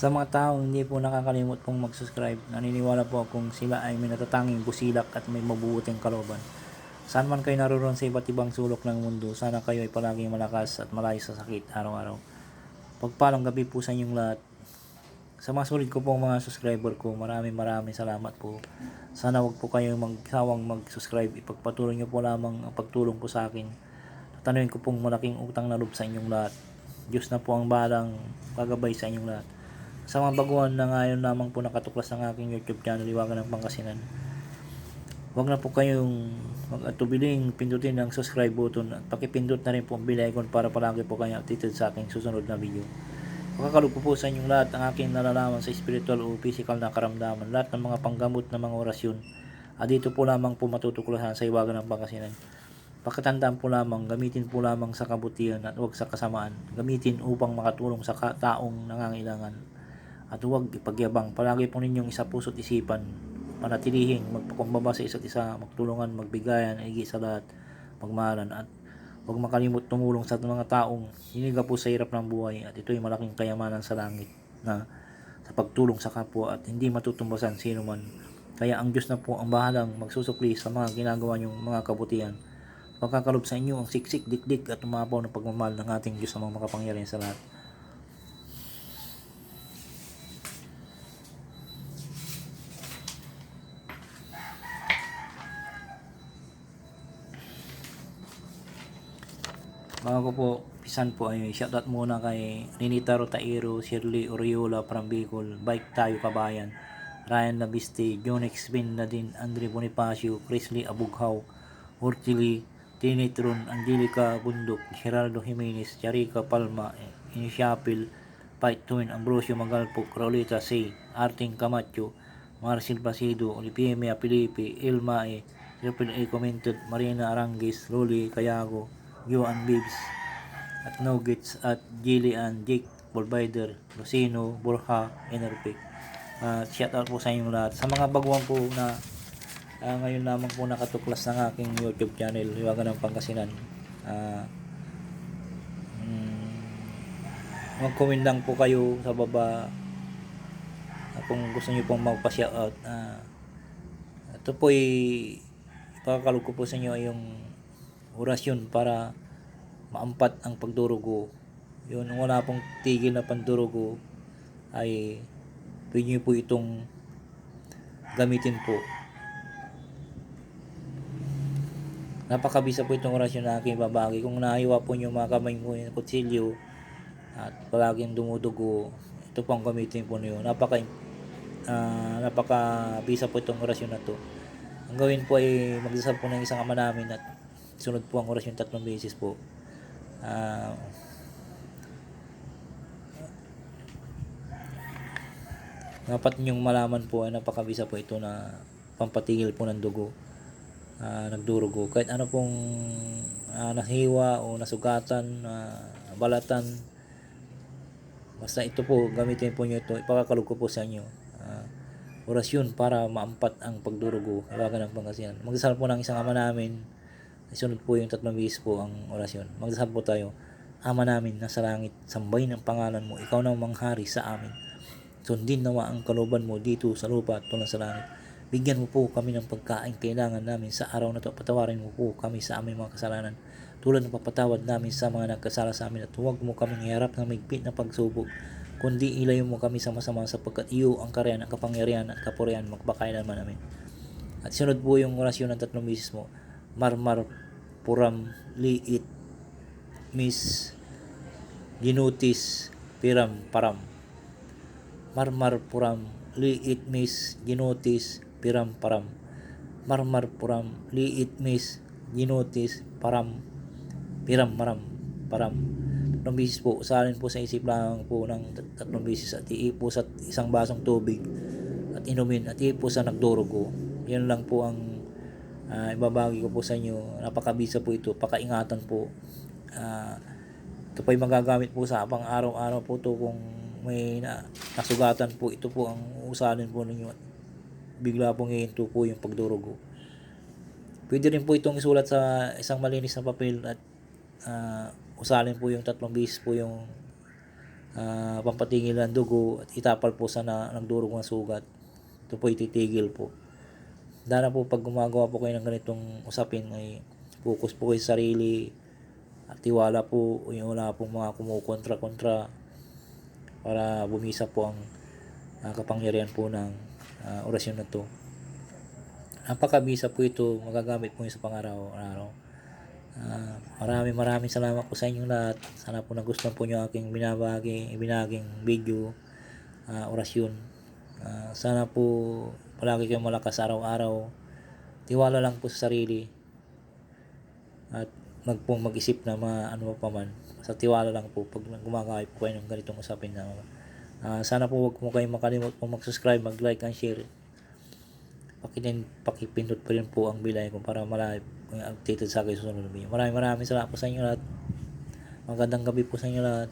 Sa mga taong hindi po nakakalimot pong mag-subscribe, naniniwala po akong sila ay may natatanging busilak at may mabubuting kalooban. Saan man kayo naroon sa iba't ibang sulok ng mundo, sana kayo ay palaging malakas at malayo sa sakit araw-araw. Pagpalang gabi po sa inyong lahat. Sa mga sulit ko pong mga subscriber ko, maraming maraming salamat po. Sana wag po kayong magsawang mag-subscribe. Ipagpatuloy niyo po lamang ang pagtulong po sa akin. Tatanungin ko pong malaking utang na loob sa inyong lahat. Diyos na po ang balang gagabay sa inyong lahat. Sa mga baguhan na ngayon lamang po nakatuklas ng aking YouTube channel, Iwagan ng Pangasinan. Huwag na po kayong mag-atubiling pindutin ang subscribe button at pakipindot na rin po ang bell icon para palagi po kayong updated sa aking susunod na video. Makakalog po po sa inyong lahat ang aking nalalaman sa spiritual o physical na karamdaman, lahat ng mga panggamot na mga orasyon. At dito po lamang po matutuklasan sa Iwagan ng Pangasinan. Pakatandaan po lamang, gamitin po lamang sa kabutihan at huwag sa kasamaan. Gamitin upang makatulong sa taong nangangailangan. At huwag ipagyabang. Palagi po ninyong isa puso't isipan. Panatilihing magpakumbaba sa isa't isa, magtulungan, magbigayan, higit sa lahat, magmahalan. At huwag makalimot tumulong sa mga taong hiniga po sa hirap ng buhay. At ito'y malaking kayamanan sa langit na sa pagtulong sa kapwa at hindi matutumbasan sino man. Kaya ang Diyos na po ang bahalang magsusukli sa mga ginagawa niyong mga kabutihan. Pagkakalob sa inyo ang siksik, dikdik at umapaw ng pagmamahal ng ating Diyos na mga makapangyarihan sa lahat. Ko po, pisan po ay shoutout muna kay Ninita Rotairo, Shirley Oriola from Bicol, Bike Tayo Kabayan, Ryan Labiste, Jonex Bin Nadine, Andre Bonifacio, Chrisley Abughaw, Urchili, Tinitron, Angelica Bundok, Geraldo Jimenez, Charika Palma, Inisiapil, Fight Twin, Ambrosio Magalpo, Raulita C, Arting Camacho, Marcel Basido, Olipimia Pilipi, Ilma E, Triple A Commented, Marina Arangis, Loli Cayago, Joan Bibs, at Nuggets at Jillian, Jake, Bolbider, Lucino, Borja, Enerpic. Uh, shout out po sa inyong lahat. Sa mga baguhan po na ah, ngayon lamang po nakatuklas ng aking YouTube channel, Iwagan ng Pangasinan. Ah, mm, mag-comment lang po kayo sa baba ah, kung gusto niyo pong magpa-shoutout. Ah, ito po ay ipakakalog ko po sa inyo yung orasyon para maampat ang pagdurugo. Yun, wala pong tigil na pandurugo ay pwede nyo po itong gamitin po. Napakabisa po itong orasyon na aking babagi. Kung nahiwa po nyo mga kamay mo yung kutsilyo at palaging dumudugo, ito po ang gamitin po niyo. Napaka ah, napakabisa po itong orasyon na to. Ang gawin po ay magdasal po ng isang ama namin at sunod po ang orasyon tatlong beses po. Ah, dapat ninyong malaman po ay napakabisa po ito na pampatigil po ng dugo ah, nagdurugo kahit ano pong ah, nahiwa o nasugatan ah, balatan basta ito po gamitin po nyo ito ipakakalog ko po sa inyo. Ah, orasyon para maampat ang pagdurugo. Iwagan ng pangasinan. Magdasal po ng isang ama namin isunod po yung tatlong bihis po ang orasyon magdasal po tayo Ama namin nasa langit, sambahin ang pangalan mo, ikaw na ang manghari sa amin. Sundin nawa ang kaluban mo dito sa lupa at tulad sa langit. Bigyan mo po kami ng pagkain kailangan namin sa araw na ito. Patawarin mo po kami sa aming mga kasalanan. Tulad ng papatawad namin sa mga nagkasala sa amin at huwag mo kaming iharap ng migpit na pagsubok. Kundi ilayo mo kami sa masama sapagkat iyo ang karyan, ang kapangyarihan at kapurihan magpakailanman namin. At sunod po yung orasyon ng tatlong bisis mo. Marmar puram liit mis ginutis piram param. Marmar puram liit mis ginutis piram param. Marmar puram liit mis ginutis param piram maram param. Tatlong bisis po usalin po sa isip lang po ng tat- tatlong bisis at iipo sa isang basong tubig at inumin at iipo sa nagdurugo. Yan lang po ang ah, ibabagi ko po sa inyo. Napakabisa po ito. Pakaingatan po. Ah, ito po ay magagamit po sa pang araw-araw po to kung may na, nasugatan po. Ito po ang usalin po ninyo at bigla pong hihinto po yung pagdurugo. Pwede rin po itong isulat sa isang malinis na papel at ah, usalin po yung tatlong beses po yung ah, pampatigil ng dugo at itapal po sa na, nagdurog ng sugat. Ito po ititigil po. Dana po pag gumagawa po kayo ng ganitong usapin ay focus po kayo sa sarili at tiwala po yung wala pong mga kumukontra-kontra para bumisa po ang ah, kapangyarihan po ng ah, orasyon na to. Napakabisa po ito, magagamit po sa pangaraw-araw. Ah, maraming maraming salamat po sa inyong lahat. Sana po nagustuhan po nyo aking binabagi, ibinaging video, ah, orasyon. Ah, sana po palagi kayong malakas araw-araw. Tiwala lang po sa sarili. At mag po mag-isip na mga ano pa man. Sa tiwala lang po pag gumagawa po kayo ng ganitong usapin na Ah, sana po wag mo kayong makalimot po mag-subscribe, mag-like and share. Pakinin, pakipindot pa rin po ang bilay ko para malayo updated sa akin susunod na video. Maraming maraming salamat po sa inyo lahat. Magandang gabi po sa inyo lahat.